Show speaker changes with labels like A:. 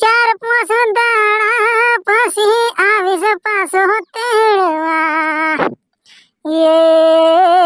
A: ચાર પાંચ દાણા પછી આવીશ પાછો તેડવા. યે